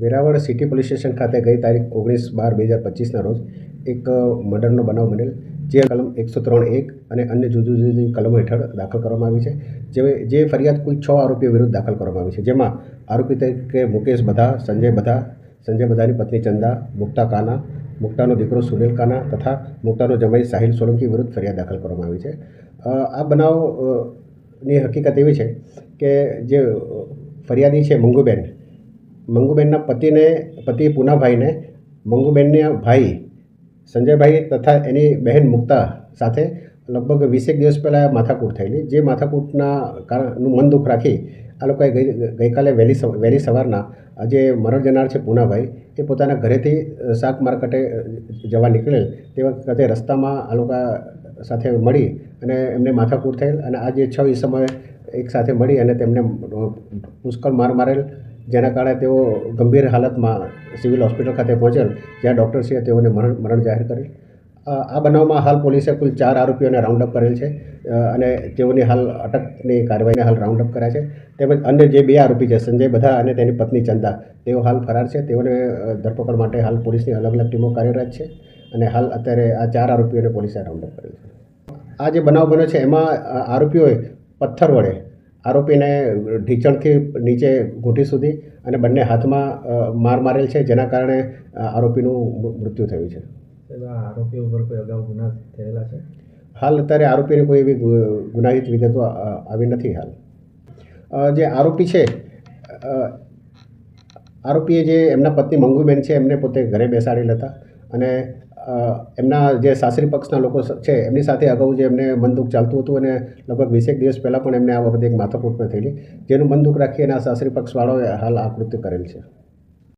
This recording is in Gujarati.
વેરાવળ સિટી પોલીસ સ્ટેશન ખાતે ગઈ તારીખ ઓગણીસ બાર બે હજાર પચીસના રોજ એક મર્ડરનો બનાવ બનેલ, જે કલમ એકસો ત્રણ એક અને અન્ય જુદી જુદી કલમો હેઠળ દાખલ કરવામાં આવી છે. જે જે ફરિયાદ કુલ છ આરોપીઓ વિરુદ્ધ દાખલ કરવામાં આવી છે. જેમાં આરોપી તરીકે મુકેશ બધા સંજય બધા સંજય બધાની પત્ની ચંદા, મુક્તા કાના, મુક્તાનો દીકરો સુનિલ કાના તથા મુક્તાનો જમાઈ સાહિલ સોલંકી વિરુદ્ધ ફરિયાદ દાખલ કરવામાં આવી છે. આ બનાવની હકીકત એવી છે કે જે ફરિયાદી છે મંગુબેન મંગુબેનના પતિને, પતિ પૂનાભાઈને, મંગુબેનના ભાઈ સંજયભાઈ તથા એની બહેન મુક્તા સાથે લગભગ વીસેક દિવસ પહેલાં માથાકૂટ થયેલી. જે માથાકૂટના કારણનું મન દુઃખ રાખી આ લોકોએ ગઈ, ગઈકાલે વહેલી વહેલી સવારના જે મરણ જનાર છે પૂનાભાઈ, એ પોતાના ઘરેથી શાક માર્કેટે જવા નીકળેલ. તે વખતે રસ્તામાં આ લોકો સાથે મળી અને એમને માથાકૂટ થયેલ અને આ જે છ સમયે એક સાથે મળી અને તેમને પુષ્કળ માર મારેલ. જેના કારણે તેઓ ગંભીર હાલતમાં સિવિલ હોસ્પિટલ ખાતે પહોંચેલ, જ્યાં ડૉક્ટરશ્રીએ તેઓને મરણ મરણ જાહેર કરેલ. આ બનાવમાં હાલ પોલીસે કુલ ચાર આરોપીઓને રાઉન્ડ અપ કરેલ છે અને તેઓની હાલ અટકની કાર્યવાહીને હાલ રાઉન્ડ અપ કર્યા છે. તેમજ અન્ય જે બે આરોપી છે, સંજય બધા અને તેની પત્ની ચંદા, તેઓ હાલ ફરાર છે. તેઓને ધરપકડ માટે હાલ પોલીસની અલગ અલગ ટીમો કાર્યરત છે અને હાલ અત્યારે આ ચાર આરોપીઓને પોલીસે રાઉન્ડ અપ કરેલ છે. આ જે બનાવ બન્યો છે, એમાં આરોપીઓએ પથ્થર વડે આરોપીને ઢીંચણથી નીચે ઘૂંટી સુધી અને બંને હાથમાં માર મારેલ છે જેના કારણે આરોપીનું મૃત્યુ થયું છે. આરોપીઓ ઉપર કોઈ અગાઉ ગુના થયેલા છે? હાલ અત્યારે આરોપીની કોઈ એવી ગુનાહિત વિગતો આવી નથી હાલ. જે આરોપી છે આરોપીએ જે એમના પત્ની મંગુબેન છે એમને પોતે ઘરે બેસાડેલ હતા અને એમના જે સાસરી પક્ષના લોકો છે, એમની સાથે અગાઉ જે એમને મનદુખ ચાલતું હતું અને લગભગ વીસેક દિવસ પહેલાં પણ એમને આ બાબતે એક માથાકૂટમાં થયેલી, જેનું મનદુખ રાખી આ સાસરી પક્ષવાળાઓએ હાલ આ કૃત્ય કરેલ છે.